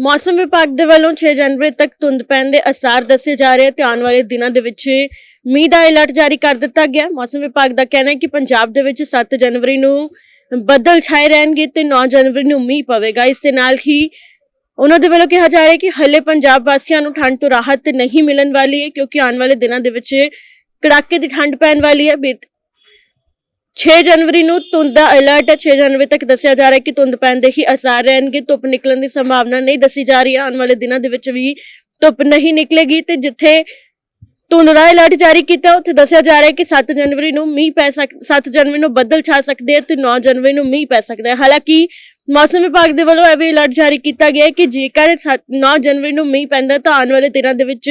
ਮੌਸਮ ਵਿਭਾਗ ਦੇ ਵੱਲੋਂ 6 ਜਨਵਰੀ ਤੱਕ ਧੁੰਦ ਪੈਣ ਦੇ ਅਸਾਰ ਦੱਸੇ ਜਾ ਰਹੇ ਤੇ ਆਉਣ ਵਾਲੇ ਦਿਨਾਂ ਦੇ ਵਿੱਚ ਮੀਂਹ ਦਾ ਅਲਰਟ ਜਾਰੀ ਕਰ ਦਿੱਤਾ ਗਿਆ। ਮੌਸਮ ਵਿਭਾਗ ਦਾ ਕਹਿਣਾ ਹੈ ਕਿ ਪੰਜਾਬ ਦੇ ਵਿੱਚ 7 ਜਨਵਰੀ ਨੂੰ ਬੱਦਲ ਛਾਏ ਰਹਿਣਗੇ ਤੇ 9 ਜਨਵਰੀ ਨੂੰ ਮੀਂਹ ਪਵੇਗਾ। ਇਸ ਦੇ ਨਾਲ ਹੀ ਉਹਨਾਂ ਦੇ ਵੱਲੋਂ ਕਿਹਾ ਜਾ ਰਿਹਾ ਹੈ ਕਿ ਹਲੇ ਪੰਜਾਬ ਵਾਸੀਆਂ ਨੂੰ ਠੰਡ ਤੋਂ ਰਾਹਤ ਨਹੀਂ ਮਿਲਣ ਵਾਲੀ ਹੈ, ਕਿਉਂਕਿ ਆਉਣ ਵਾਲੇ ਦਿਨਾਂ ਦੇ ਵਿੱਚ ਕੜਾਕੇ ਦੀ ਠੰਡ ਪੈਣ ਵਾਲੀ ਹੈ। ਬੀਤ- 6 ਜਨਵਰੀ ਨੂੰ ਧੁੰਦ ਦਾ ਅਲਰਟ ਹੈ। 6 ਜਨਵਰੀ ਤੱਕ ਦੱਸਿਆ ਜਾ ਰਿਹਾ ਹੈ ਕਿ ਧੁੰਦ ਪੈਣ ਦੇ ਹੀ ਅਸਾਰ ਰਹਿਣਗੇ। ਧੁੱਪ ਨਿਕਲਣ ਦੀ ਸੰਭਾਵਨਾ ਨਹੀਂ ਦੱਸੀ ਜਾ ਰਹੀ। ਆਉਣ ਵਾਲੇ ਦਿਨਾਂ ਦੇ ਵਿੱਚ ਵੀ ਧੁੱਪ ਨਹੀਂ ਨਿਕਲੇਗੀ ਤੇ ਜਿੱਥੇ ਧੁੰਦ ਦਾ ਅਲਰਟ ਜਾਰੀ ਕੀਤਾ, ਉੱਥੇ ਦੱਸਿਆ ਜਾ ਰਿਹਾ ਹੈ ਕਿ 7 ਜਨਵਰੀ ਨੂੰ ਮੀਂਹ ਪੈ ਸਕ 7 ਜਨਵਰੀ ਨੂੰ ਬੱਦਲ ਛਾ ਸਕਦੇ ਹੈ ਤੇ 9 ਜਨਵਰੀ ਨੂੰ ਮੀਂਹ ਪੈ ਸਕਦਾ ਹੈ। ਹਾਲਾਂਕਿ ਮੌਸਮ ਵਿਭਾਗ ਦੇ ਵੱਲੋਂ ਇਹ ਵੀ ਅਲਰਟ ਜਾਰੀ ਕੀਤਾ ਗਿਆ ਹੈ ਕਿ ਜੇਕਰ 9 ਜਨਵਰੀ ਨੂੰ ਮੀਂਹ ਪੈਂਦਾ ਤਾਂ ਆਉਣ ਵਾਲੇ ਦਿਨਾਂ ਦੇ ਵਿੱਚ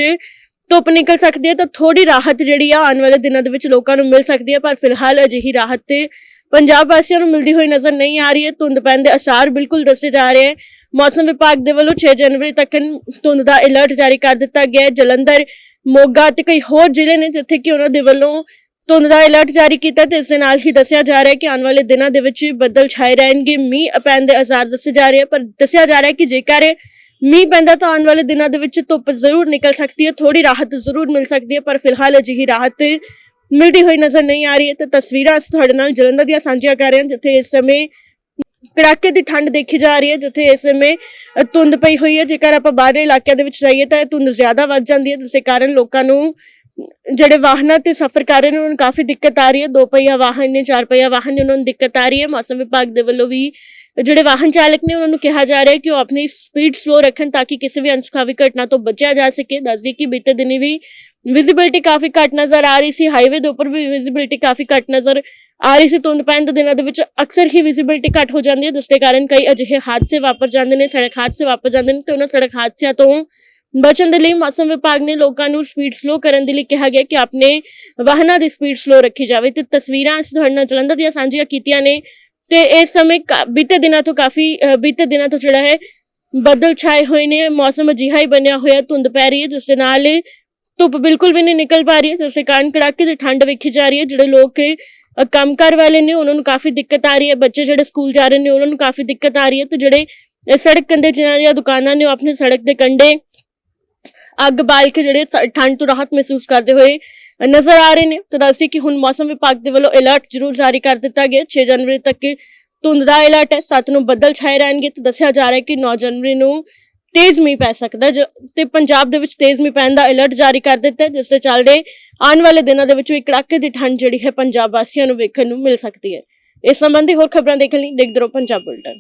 ਧੁੱਪ ਨਿਕਲ ਸਕਦੀ ਹੈ ਤਾਂ ਥੋੜੀ ਰਾਹਤ ਜਿਹੜੀ ਆ ਆਉਣ ਵਾਲੇ ਦਿਨਾਂ ਦੇ ਵਿੱਚ ਲੋਕਾਂ ਨੂੰ ਮਿਲ ਸਕਦੀ ਹੈ, ਪਰ ਫਿਲਹਾਲ ਅਜਿਹੀ ਰਾਹਤ ਤੇ ਪੰਜਾਬ ਵਾਸੀਆਂ ਨੂੰ ਮਿਲਦੀ ਹੋਈ ਨਜ਼ਰ ਨਹੀਂ ਆ ਰਹੀ ਹੈ। ਧੁੰਦ ਪੈਣ ਦੇ ਅਸਾਰ ਬਿਲਕੁਲ ਦੱਸੇ ਜਾ ਰਹੇ ਹੈ। ਮੌਸਮ ਵਿਭਾਗ ਦੇ ਵੱਲੋਂ 6 ਜਨਵਰੀ ਤੱਕ ਧੁੰਦ ਦਾ ਅਲਰਟ ਜਾਰੀ ਕਰ ਦਿੱਤਾ ਗਿਆ ਹੈ। ਜਲੰਧਰ, ਮੋਗਾ ਤੇ ਕਈ ਹੋਰ ਜ਼ਿਲ੍ਹੇ ਨੇ ਜਿੱਥੇ ਕਿ ਉਹਨਾਂ ਦੇ ਵੱਲੋਂ ਧੁੰਦ ਦਾ ਅਲਰਟ ਜਾਰੀ ਕੀਤਾ ਤੇ ਇਸ ਦੇ ਨਾਲ ਹੀ ਦੱਸਿਆ ਜਾ ਰਿਹਾ ਹੈ ਕਿ ਆਉਣ ਵਾਲੇ ਦਿਨਾਂ ਦੇ ਵਿੱਚ ਬੱਦਲ ਛਾਏ ਰਹਿਣਗੇ। ਮੀਂਹ ਪੈਣ ਦੇ ਅਸਾਰ ਦੱਸੇ ਜਾ ਰਹੇ ਹੈ, ਪਰ ਦੱਸਿਆ ਜਾ ਰਿਹਾ ਹੈ ਕਿ ਜੇਕਰ ਮੀਂਹ ਪੈਂਦਾ ਤਾਂ ਆਉਣ ਵਾਲੇ ਦਿਨਾਂ ਦੇ ਵਿੱਚ ਧੁੱਪ ਜ਼ਰੂਰ ਨਿਕਲ ਸਕਦੀ ਹੈ ਥੋੜੀ ਰਾਹਤ ਜ਼ਰੂਰ ਮਿਲ ਸਕਦੀ ਹੈ, ਪਰ ਫਿਲਹਾਲ ਅਜਿਹੀ ਰਾਹਤ ਮਿਲਦੀ ਹੋਈ ਨਜ਼ਰ ਨਹੀਂ ਆ ਰਹੀ ਹੈ ਤੇ ਤਸਵੀਰਾਂ ਅਸੀਂ ਤੁਹਾਡੇ ਨਾਲ ਜਲੰਧਰ ਦੀਆਂ ਸਾਂਝੀਆਂ ਕਰ ਰਹੇ ਹਾਂ, ਜਿੱਥੇ ਇਸ ਸਮੇਂ ਕੜਾਕੇ ਦੀ ਠੰਡ ਦੇਖੀ ਜਾ ਰਹੀ ਹੈ, ਜਿੱਥੇ ਇਸ ਸਮੇਂ ਧੁੰਦ ਪਈ ਹੋਈ ਹੈ, ਜੇਕਰ ਆਪਾਂ ਬਾਹਰਲੇ ਇਲਾਕਿਆਂ ਦੇ ਵਿੱਚ ਜਾਈਏ ਤਾਂ ਇਹ ਧੁੰਦ ਜ਼ਿਆਦਾ ਵੱਧ ਜਾਂਦੀ ਹੈ, ਜਿਸ ਕਾਰਨ ਲੋਕਾਂ ਨੂੰ ਜਿਹੜੇ ਵਾਹਨਾਂ ਤੇ ਸਫ਼ਰ ਕਰ ਰਹੇ ਨੇ, ਉਹਨਾਂ ਨੂੰ ਕਾਫੀ ਦਿੱਕਤ ਆ ਰਹੀ ਹੈ, ਦੋ ਪਹੀਆ ਵਾਹਨ ਨੇ, ਚਾਰ ਪਹੀਆ ਵਾਹਨ ਨੇ, ਉਹਨਾਂ ਨੂੰ ਦਿੱਕਤ ਆ ਰਹੀ ਹੈ, ਮੌਸਮ ਵਿਭਾਗ ਦੇ ਵੱਲੋਂ ਵੀ ਜਿਹੜੇ ਵਾਹਨ ਚਾਲਕ ਨੇ ਉਹਨਾਂ ਨੂੰ ਕਿਹਾ ਜਾ ਰਿਹਾ ਹੈ ਕਿ ਉਹ ਆਪਣੀ ਸਪੀਡ ਸਲੋ ਰੱਖਣ ਤਾਂ ਕਿ ਕਿਸੇ ਵੀ ਅਨਸੁਖਾਵੀ ਘਟਨਾ ਤੋਂ ਬਚਿਆ ਜਾ ਸਕੇ। ਦੱਸਦੀ ਕਿ ਬੀਤੇ ਦਿਨੀ ਵੀ ਵਿਜ਼ਿਬਿਲਟੀ ਕਾਫੀ ਘੱਟ ਨਜ਼ਰ ਆ ਰਹੀ ਸੀ। ਹਾਈਵੇ ਦੇ ਉੱਪਰ ਵੀ ਵਿਜ਼ਿਬਿਲਟੀ ਕਾਫੀ ਘੱਟ ਨਜ਼ਰ ਆ ਰਹੀ ਸੀ। ਧੁੰਦ ਪੈਣ ਦੇ ਦਿਨਾਂ ਦੇ ਵਿੱਚ ਅਕਸਰ ਹੀ ਵਿਜ਼ਿਬਿਲਟੀ ਘੱਟ ਹੋ ਜਾਂਦੀ ਹੈ। ਜਿਸ ਦੇ ਕਾਰਨ ਕਈ ਅਜਿਹੇ ਹਾਦਸੇ ਵਾਪਰ ਜਾਂਦੇ ਨੇ, ਸੜਕ ਹਾਦਸੇ ਵਾਪਰ ਜਾਂਦੇ ਨੇ ਤੇ ਉਹਨਾਂ ਸੜਕ ਹਾਦਸਿਆਂ ਤੋਂ ਬਚਣ ਦੇ ਲਈ ਮੌਸਮ ਵਿਭਾਗ ਨੇ ਲੋਕਾਂ ਨੂੰ ਸਪੀਡ ਸਲੋ ਕਰਨ ਦੇ ਲਈ ਕਿਹਾ ਗਿਆ ਕਿ ਆਪਣੇ ਵਾਹਨਾਂ ਦੀ ਸਪੀਡ ਸਲੋ ਰੱਖੀ ਜਾਵੇ। ਤੇ ਤਸਵੀਰਾਂ ਅਸੀਂ ਤੁਹਾਡੇ ਨਾਲ ਜਲੰਧਰ ਦੀਆਂ ਸਾਂਝੀਆਂ ਕੀਤੀਆਂ ਨੇ। ਤੇ ਇਸ ਸਮੇਂ ਬੀਤੇ ਦਿਨਾਂ ਤੋਂ ਕਾਫੀ ਬੀਤੇ ਦਿਨਾਂ ਤੋਂ ਜਿਹੜਾ ਹੈ ਬੱਦਲ ਛਾਏ ਹੋਏ ਨੇ ਮੌਸਮ ਅਜਿਹਾ ਹੀ ਬਣਿਆ ਹੋਇਆ ਧੁੰਦ ਪੈ ਰਹੀ ਹੈ ਜਿਸ ਦੇ ਨਾਲ ਧੁੱਪ ਬਿਲਕੁਲ ਵੀ ਨਹੀਂ ਨਿਕਲ ਪਾ ਰਹੀ ਹੈ ਜਿਸ ਦੇ ਕਾਰਨ ਕੜਾਕੇ ਦੀ ਠੰਡ ਵੇਖੀ ਜਾ ਰਹੀ ਹੈ ਜਿਹੜੇ ਲੋਕ ਅ, ਕੰਮਕਾਰ ਵਾਲੇ ਨੇ ਉਹਨਾਂ ਨੂੰ ਕਾਫੀ ਦਿੱਕਤ ਆ ਰਹੀ ਹੈ ਬੱਚੇ ਜਿਹੜੇ ਸਕੂਲ ਜਾ ਰਹੇ ਨੇ ਉਹਨਾਂ ਨੂੰ ਕਾਫੀ ਦਿੱਕਤ ਆ ਰਹੀ ਹੈ ਤੇ ਜਿਹੜੇ ਸੜਕ ਕੰਢੇ ਜਿਨ੍ਹਾਂ ਦੀਆਂ ਦੁਕਾਨਾਂ ਨੇ ਉਹ ਆਪਣੇ ਸੜਕ ਦੇ ਕੰਢੇ ਅੱਗ ਬਾਲ ਕੇ ਜਿਹੜੇ ਸ- ਠੰਡ ਤੋਂ ਰਾਹਤ ਮਹਿਸੂਸ ਕਰਦੇ ਹੋਏ ਨਜ਼ਰ ਆ ਰਹੇ ਨੇ। ਤਾਂ ਦੱਸਦੀ ਕਿ ਹੁਣ ਮੌਸਮ ਵਿਭਾਗ ਦੇ ਵੱਲੋਂ ਅਲਰਟ ਜ਼ਰੂਰ ਜਾਰੀ ਕਰ ਦਿੱਤਾ ਗਿਆ। 6 ਜਨਵਰੀ ਤੱਕ ਧੁੰਦ ਦਾ ਅਲਰਟ ਹੈ। 7 ਨੂੰ ਬੱਦਲ ਛਾਏ ਰਹਿਣਗੇ। ਤੇ ਦੱਸਿਆ ਜਾ ਰਿਹਾ ਹੈ ਕਿ 9 ਜਨਵਰੀ ਨੂੰ ਤੇਜ਼ ਮੀਂਹ ਪੈ ਸਕਦਾ ਜ- ਤੇ ਪੰਜਾਬ ਦੇ ਵਿੱਚ ਤੇਜ਼ ਮੀਂਹ ਪੈਣ ਦਾ ਅਲਰਟ ਜਾਰੀ ਕਰ ਦਿੱਤਾ ਹੈ। ਜਿਸ ਦੇ ਚੱਲਦੇ ਆਉਣ ਵਾਲੇ ਦਿਨਾਂ ਦੇ ਵਿੱਚ ਵੀ ਕੜਾਕੇ ਦੀ ਠੰਡ ਜਿਹੜੀ ਹੈ ਪੰਜਾਬ ਵਾਸੀਆਂ ਨੂੰ ਵੇਖਣ ਨੂੰ ਮਿਲ ਸਕਦੀ ਹੈ। ਇਸ ਸੰਬੰਧੀ ਹੋਰ ਖਬਰਾਂ ਦੇਖਣ ਲਈ ਦੇਖਦੇ ਰਹੋ ਪੰਜਾਬ ਬੁਲਟਨ।